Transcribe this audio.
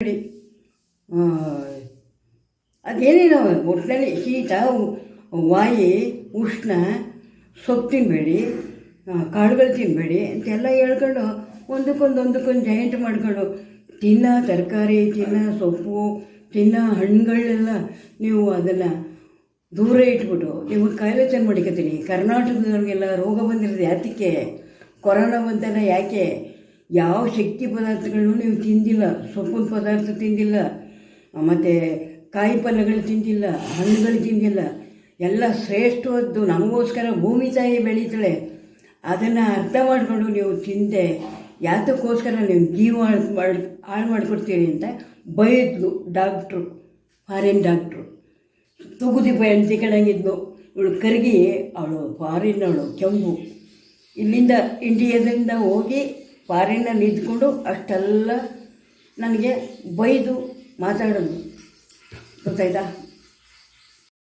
ಬಿಡಿ ಅದೇನೇನು ಒಟ್ಟಿನಲ್ಲಿ ಶೀತ, ವಾಯಿ, ಉಷ್ಣ, ಸೊಪ್ಪು ತಿನ್ನಬೇಡಿ ಕಾಳುಗಳು ತಿನ್ನಬೇಡಿ ಅಂತೆಲ್ಲ ಹೇಳ್ಕೊಂಡು ಒಂದಕ್ಕೊಂದು ಒಂದಕ್ಕೊಂದು ಜಾಯಿಂಟ್ ಮಾಡ್ಕೊಂಡು ತಿನ್ನ ತರಕಾರಿ, ತಿನ್ನ ಸೊಪ್ಪು, ತಿನ್ನ ಹಣ್ಣುಗಳನ್ನೆಲ್ಲ ನೀವು ಅದನ್ನು ದೂರ ಇಟ್ಬಿಟ್ಟು ನೀವು ಕಾಯಿಲೆ ಮಾಡ್ಕೊತೀನಿ ಕರ್ನಾಟಕದವ್ರಿಗೆಲ್ಲ ರೋಗ ಬಂದಿರೋದು ಯಾತಕ್ಕೆ? ಕೊರೋನಾ ಬಂತಲ್ಲ ಯಾಕೆ? ಯಾವ ಶಕ್ತಿ ಪದಾರ್ಥಗಳನ್ನು ನೀವು ತಿಂದಿಲ್ಲ, ಸೊಪ್ಪಿನ ಪದಾರ್ಥ ತಿಂದಿಲ್ಲ ಮತ್ತು ಕಾಯಿ ಪಲ್ಯಗಳು ತಿಂದಿಲ್ಲ, ಹಣ್ಣುಗಳು ತಿಂದಿಲ್ಲ, ಎಲ್ಲ ಶ್ರೇಷ್ಠವದ್ದು ನಮಗೋಸ್ಕರ ಭೂಮಿ ತಾಯಿ ಬೆಳೀತಾಳೆ. ಅದನ್ನು ಅರ್ಥ ಮಾಡಿಕೊಂಡು ನೀವು ತಿಂದೆ, ಯಾತಕ್ಕೋಸ್ಕರ ನೀವು ಜೀವ ಮಾಡಿ, ಹಾಳು ಮಾಡಿಕೊಡ್ತೀರಿ ಅಂತ ಬೈದ್ಲು ಡಾಕ್ಟ್ರು, ಫಾರಿನ್ ಡಾಕ್ಟ್ರು. ತುಗುದಿ ಹೆಂಡತಿ ಕಡಂಗಿದ್ಲು. ಇವಳು ಕರಗಿ, ಅವಳು ಫಾರಿನ್, ಅವಳು ಕೆಂಪು. ಇಲ್ಲಿಂದ, ಇಂಡಿಯಾದಿಂದ ಹೋಗಿ ಫಾರಿನಲ್ಲಿ ನಿಂತ್ಕೊಂಡು ಅಷ್ಟೆಲ್ಲ ನನಗೆ ಬೈದು ಮಾತಾಡೋದು. ಗೊತ್ತಾಯ್ತಾ?